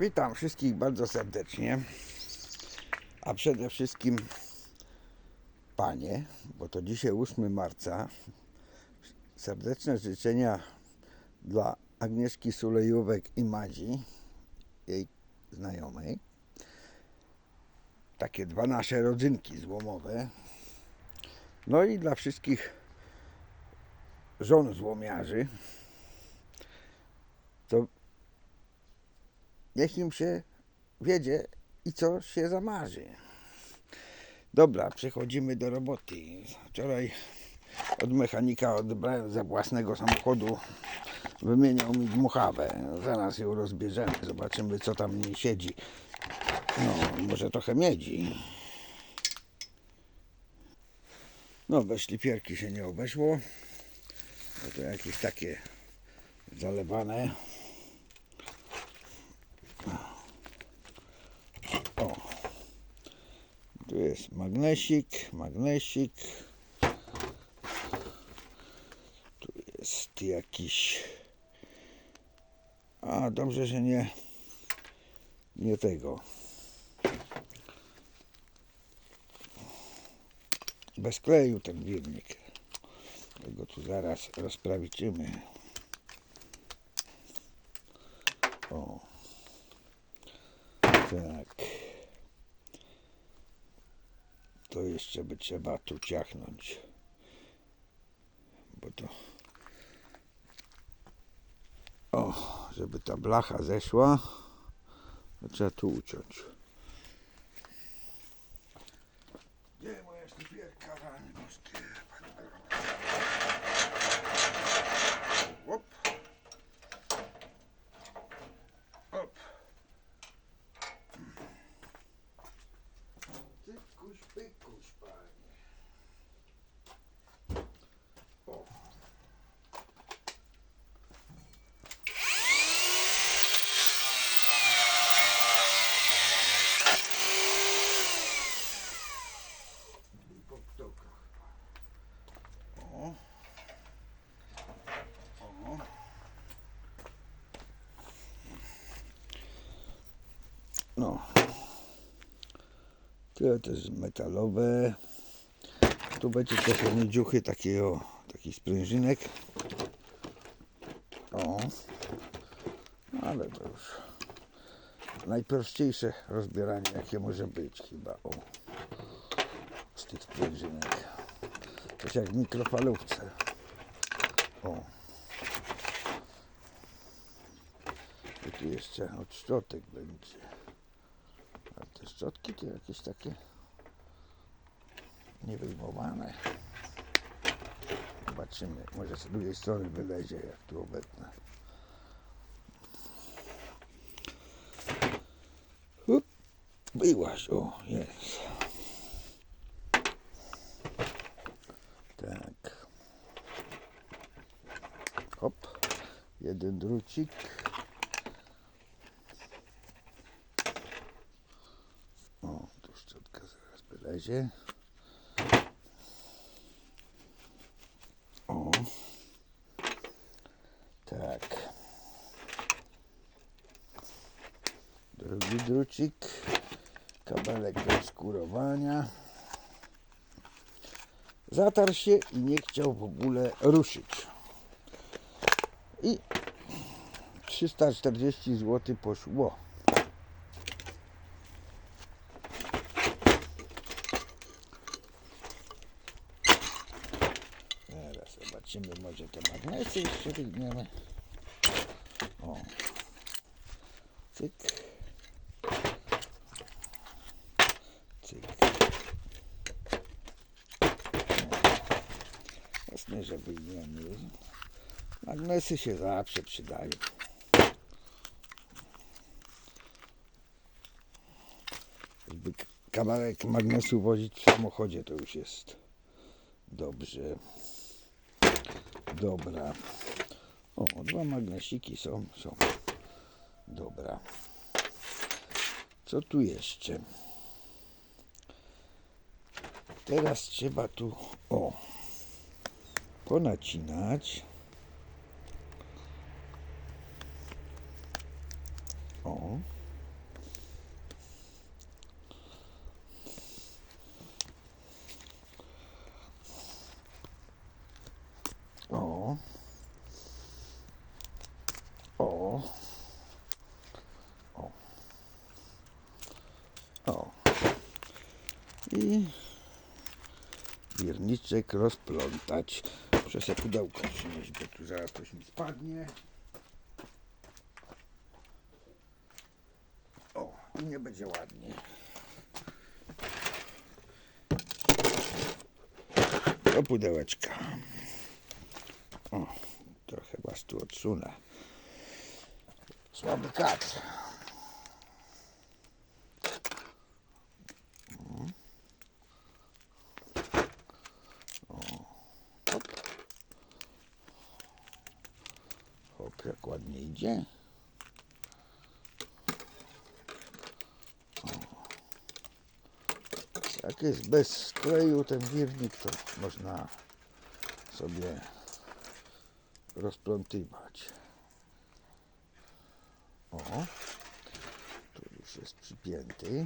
Witam wszystkich bardzo serdecznie, a przede wszystkim panie, bo to dzisiaj 8 marca. Serdeczne życzenia dla Agnieszki Sulejówek i Madzi, jej znajomej. Takie dwa nasze rodzynki złomowe. No i dla wszystkich żon złomiarzy, to niech im się wiedzie i co się zamarzy. Dobra, przechodzimy do roboty. Wczoraj od mechanika odebrałem za własnego samochodu. Wymieniał mi dmuchawę. Zaraz ją rozbierzemy. Zobaczymy, co tam w niej siedzi. No, może trochę miedzi. No, bez szlifierki się nie obeszło. Bo to jakieś takie zalewane. Tu jest magnesik, magnesik. Tu jest jakiś. A dobrze, że nie nie tego. Bez kleju ten wirnik. Tego tu zaraz rozprawiczymy. O. Tak. To jeszcze by trzeba tu ciachnąć. Bo to. O, żeby ta blacha zeszła, to trzeba tu uciąć. Gdzie moja szlifierka, rany boskie? Hop. Hop. Tykuś, pykuś, panie. O. I po ptokach. O. O. No. Tyle też metalowe. Tu będzie trochę miedziuchy, takiego, taki sprężynek. O. Ale to już najprościejsze rozbieranie, jakie może być chyba. O. Z tych sprężynek. To jest jak w mikrofalówce. O. I tu jeszcze od szczotek będzie. Szczotki to jakieś takie niewyjmowane. Zobaczymy, może z drugiej strony wylezie, jak tu obecne. Up, Byłaś, o, jest. Tak. Hop, jeden drucik. O, tu szczotka wylezie. O. Tak. Drugi drucik. Kabelek do skurowania. Zatarł się i nie chciał w ogóle ruszyć. I 340 zł poszło. Teraz zobaczymy, może te magnesy jeszcze wyjmiemy. O. Cyk. Cyk. Jasne, że wyjmiemy. Magnesy się zawsze przydają. K- kawałek magnesu wozić w samochodzie, to już jest dobrze. Dobra. O, dwa magnesiki są, są. Dobra. Co tu jeszcze? Teraz trzeba tu, o, ponacinać. O. O. I rozplątać. Muszę sobie pudełko przynieść, bo tu zaraz coś mi spadnie. O, nie będzie ładnie. Do pudełeczka. O, trochę was tu odsunę. Słaby kadr. Hop, jak O. Jak jest bez skleju ten wirnik, to można sobie rozplątywać. O, tu już jest przypięty.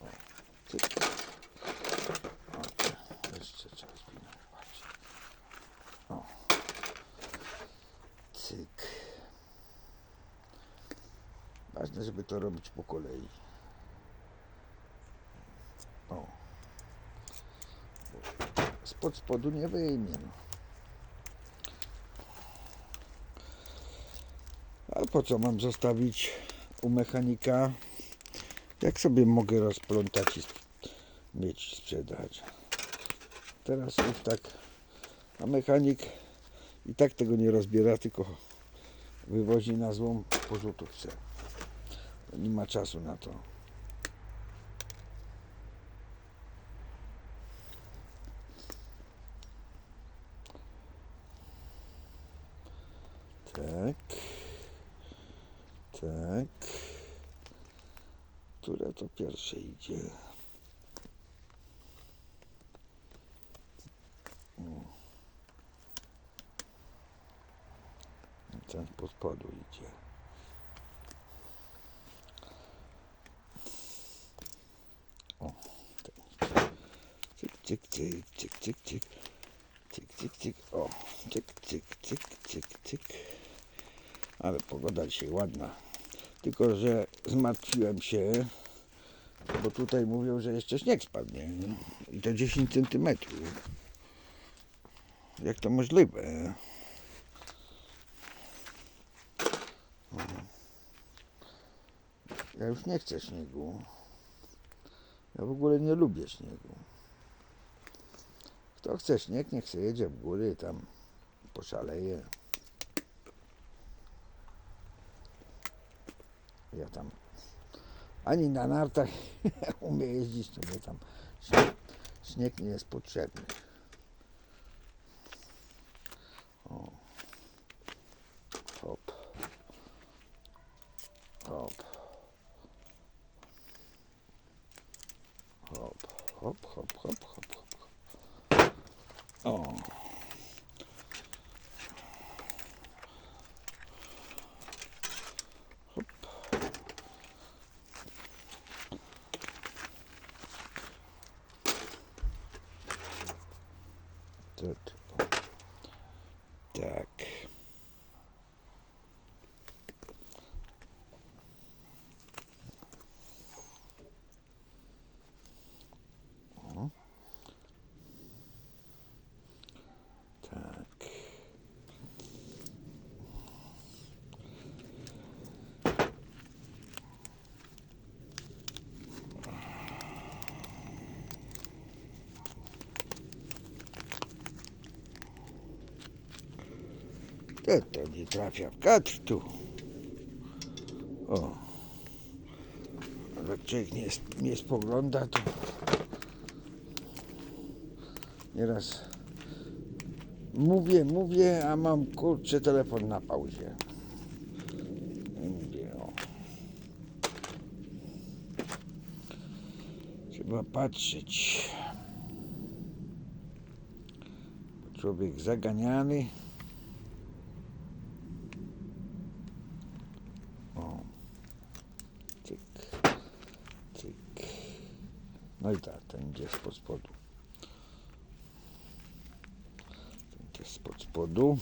O, cyk. O, jeszcze trzeba spinać. O. Cyk. Ważne, żeby to robić po kolei. O. Spod spodu nie wyjmie. No. A po co mam zostawić u mechanika? Jak sobie mogę rozplątać i mieć sprzedać? Teraz już tak, a mechanik i tak tego nie rozbiera, tylko wywozi na złą porzutówce. Nie ma czasu na to. Tak. Tak. Które to pierwsze idzie? Ten po spodu idzie. Cyk, cyk, cyk, cyk, cyk, cyk. Cyk, cyk. O, cyk, cyk, cyk, cyk. Ale pogoda dzisiaj ładna. Tylko, że zmartwiłem się, bo tutaj mówią, że jeszcze śnieg spadnie. I to 10 centymetrów. Jak to możliwe? Ja już nie chcę śniegu. Ja w ogóle nie lubię śniegu. Kto chce śnieg, niech sobie jedzie w góry, tam poszaleje. Ja tam ani na nartach umiem jeździć, to mnie tam śnieg, śnieg nie jest potrzebny. O. Hop. Hop. Hop, hop, hop, hop, hop, hop. O. Hop. Tut. Tak. Tak. To, nie trafia w kadr tu. O. Jak człowiek nie, nie spogląda, to nieraz mówię, mówię, a mam kurczę telefon na pauzie. Mówię, o. Trzeba patrzeć. Człowiek zaganiany. No i tak, ten gdzieś pod spodu. Ten gdzieś spod spodu.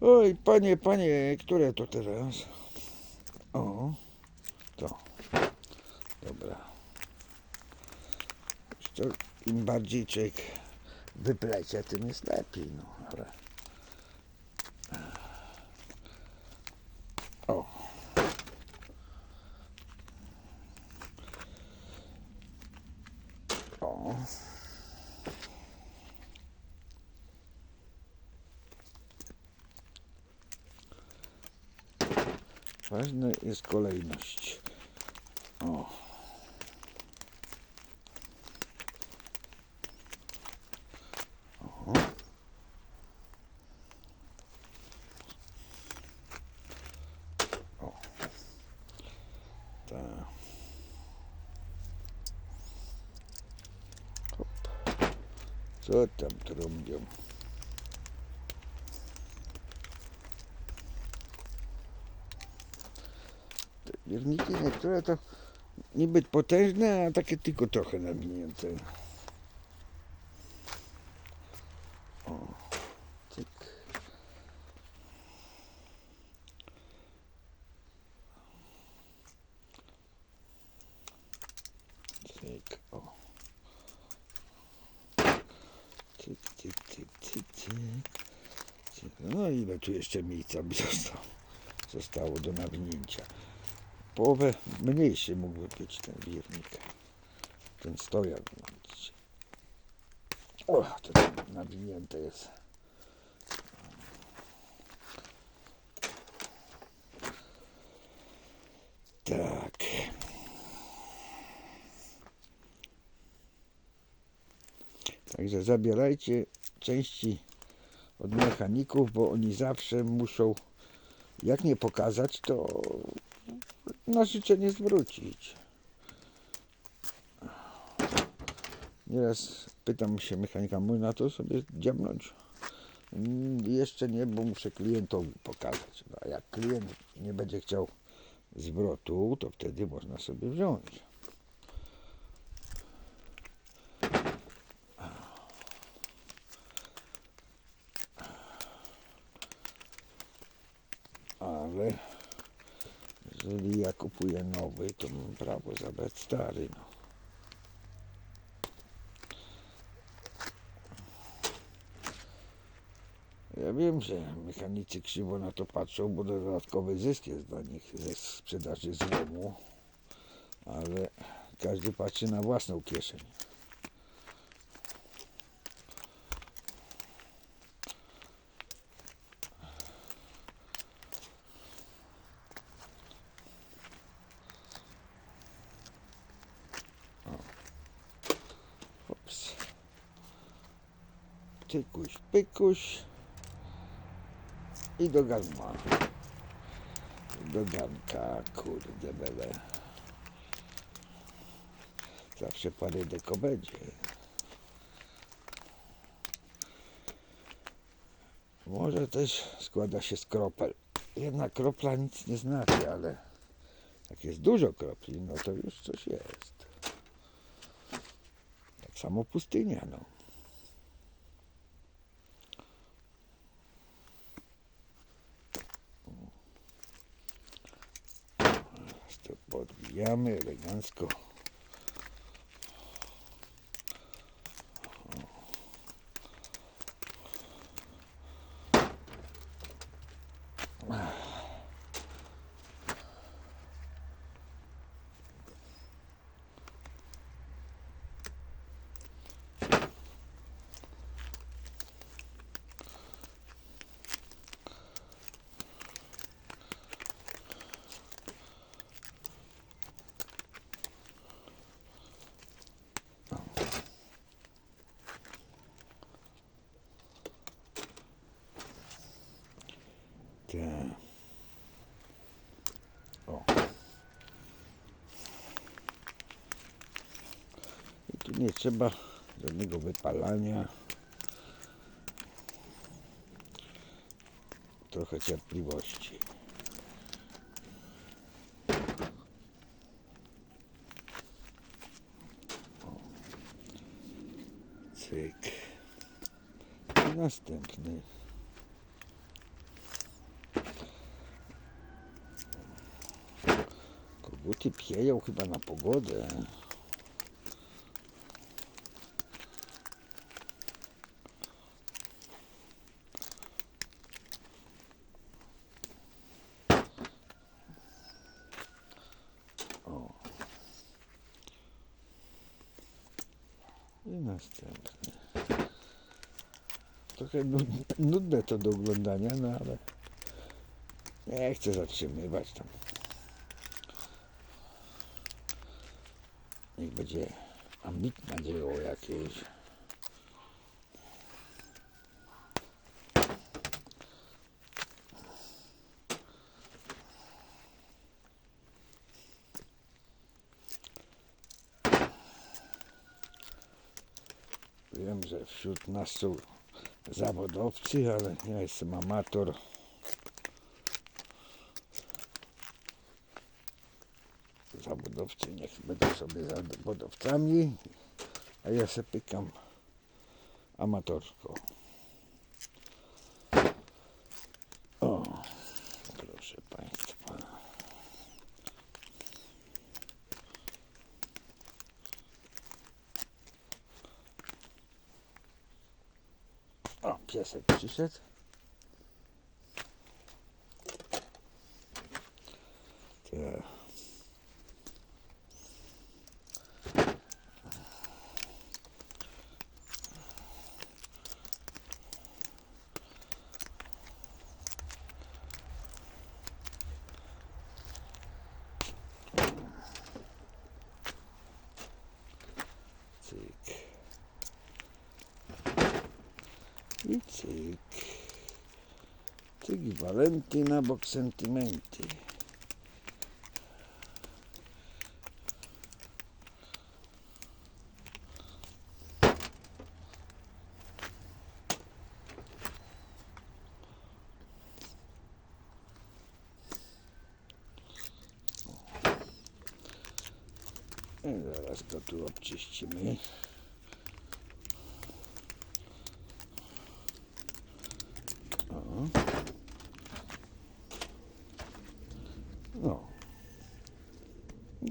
Oj, panie, panie, które to teraz? O, to. Dobra. Jeszcze im bardziej czek wyplecie, tym jest lepiej, no, ale... O. O. Ważna jest kolejność. O. O. Tak. Hop. Co tam trąbią? Te Niektóre to niby potężne, a takie tylko trochę nawinięte. O, cyk. Cyk, o. Cyk, cyk, cyk, cyk, cyk. No ile tu jeszcze miejsca zostało, zostało do nawinięcia. Połowę mniejszy mógłby być ten wirnik. Ten stojak. widzicie. O, to tam nawinięte jest. Tak. Także zabierajcie części od mechaników, bo oni zawsze muszą, jak nie pokazać, to na życzenie zwrócić. Nieraz pytam się mechanika, można to sobie dziabnąć? Mm, Jeszcze nie, bo muszę klientowi pokazać. A jak klient nie będzie chciał zwrotu, to wtedy można sobie wziąć. Ale jeżeli ja kupuję nowy, to mam prawo zabrać stary. No. Ja wiem, że mechanicy krzywo na to patrzą, bo dodatkowy zysk jest dla nich ze sprzedaży złomu, ale każdy patrzy na własną kieszeń. Tykuś, pykuś. I do garnka. Do garnka, kurde bele. Zawsze parę deko będzie. Może też składa się z kropel. Jedna kropla nic nie znaczy, ale jak jest dużo kropli, no to już coś jest. Tak samo pustynia, no. Ya me. nie trzeba żadnego wypalania. Trochę cierpliwości. Cyk. Następny. Koguty pieją chyba na pogodę. To do oglądania, no ale nie chcę zatrzymywać tam. Niech będzie ambitne dzieło jakieś. Wiem, że wśród nas są zawodowcy, ale ja jestem amator. Zawodowcy niech będą sobie zawodowcami, a ja se pykam amatorsko. O, piesek przyszedł. Tak. Cyk. I cyk. Cyk i walenty na bok sentymenty. I zaraz go tu obczyścimy.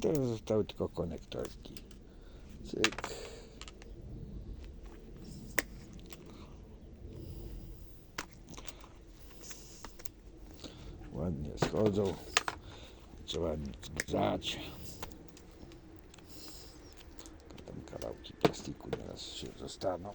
Teraz zostały tylko konektorki. Cyk. Ładnie schodzą. Trzeba grzać. Tam kawałki plastiku nieraz się zostaną.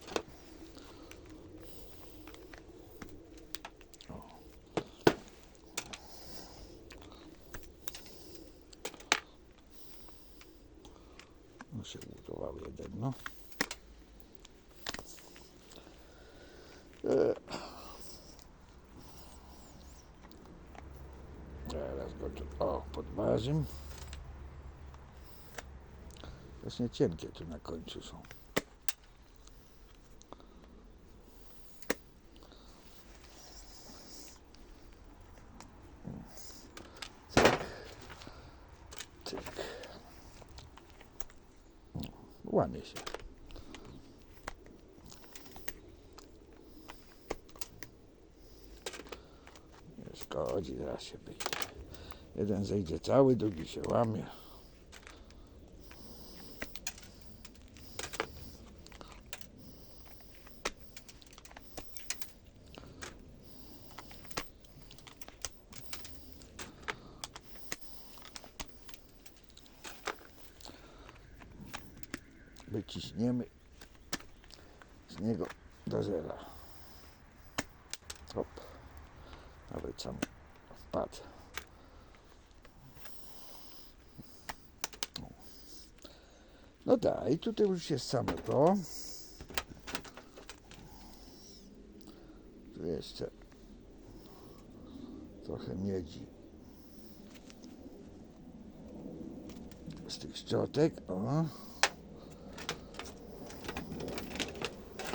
No się ugotował jeden, no. E. Teraz go tu, o, podważym. Właśnie cienkie tu na końcu są. Cyk. Cyk. Łamie się. Nie szkodzi, zaraz się wyjdzie. Zejdzie cały, drugi się łamie. Wyciśniemy z niego do zera. Hop. Nawet sam wpadł. Tak, i tutaj już jest samo to. Tu jeszcze trochę miedzi. Z tych szczotek, o.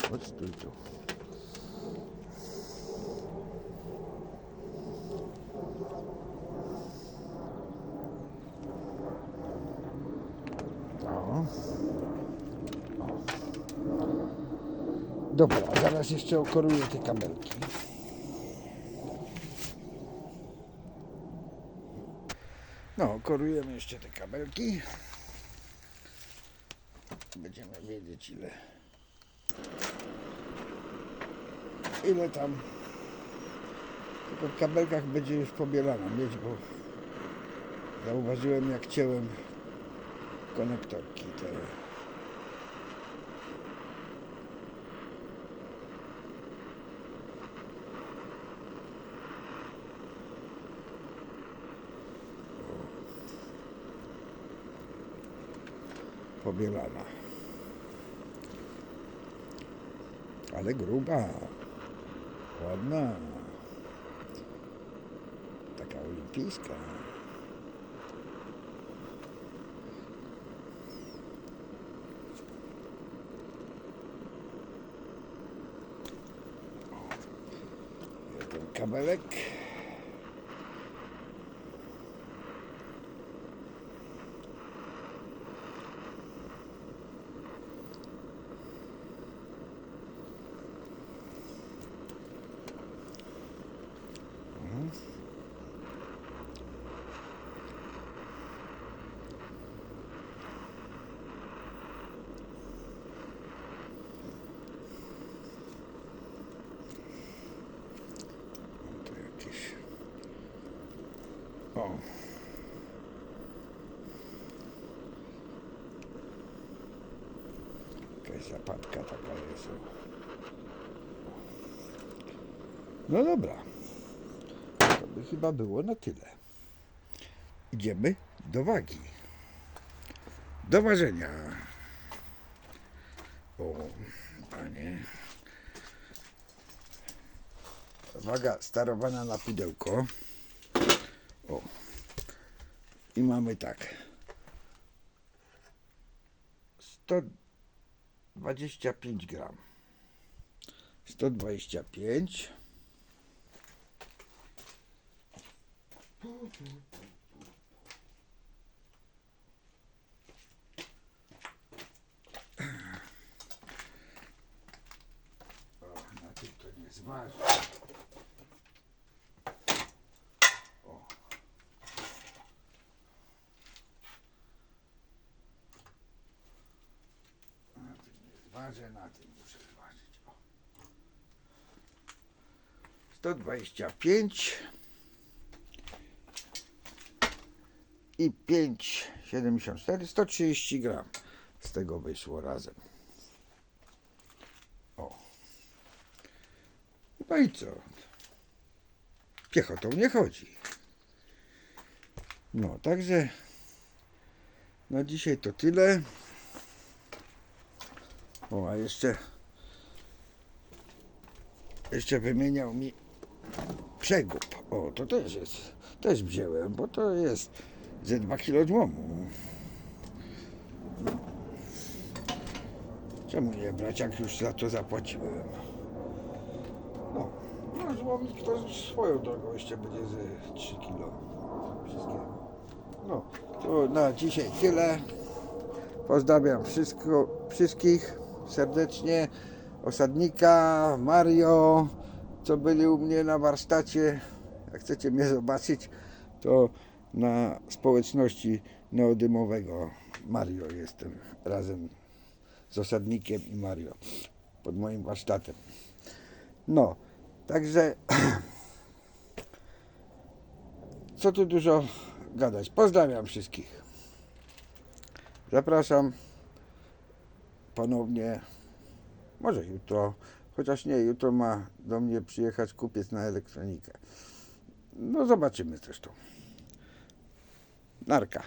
Chodź tu, tu. O. O. Dobra, zaraz jeszcze okoruję te kabelki. No, korujemy jeszcze te kabelki. Będziemy wiedzieć ile. Ile tam. W kabelkach będzie już pobielana mieć, bo zauważyłem jak cięłem konektorki te. Pobielana. Ale gruba. Ładna. Taka olimpijska. Kabelek. Mam tu jakieś. O. Jakaś zapadka taka jest. No dobra. To by chyba było na tyle. Idziemy do wagi. Do ważenia. O, panie. Waga sterowana na pudełko. O. I mamy tak. 125 gram. 125. O, na tym to nie. O. Na tym nie zważę, na tym muszę zważyć. O. 125 i 5,74 130 gram z tego wyszło razem. O. No i co? Piechotą nie chodzi. No, także na dzisiaj to tyle. O, a jeszcze jeszcze wymieniał mi przegub. O, to też jest. Też wziąłem, bo to jest ze 2 kg złomu. Czemu nie brać, jak już za to zapłaciłem? No, no złomik to swoją drogą jeszcze będzie ze 3 kg. Wszystkiego. No, to na dzisiaj tyle. Pozdrawiam wszystko, wszystkich serdecznie. Osadnika, Mario, co byli u mnie na warsztacie. Jak chcecie mnie zobaczyć, to na społeczności neodymowego Mario jestem razem z osadnikiem i Mario pod moim warsztatem. No, także co tu dużo gadać. Pozdrawiam wszystkich. Zapraszam ponownie, może jutro, chociaż nie, jutro ma do mnie przyjechać kupiec na elektronikę. No zobaczymy zresztą. Narka.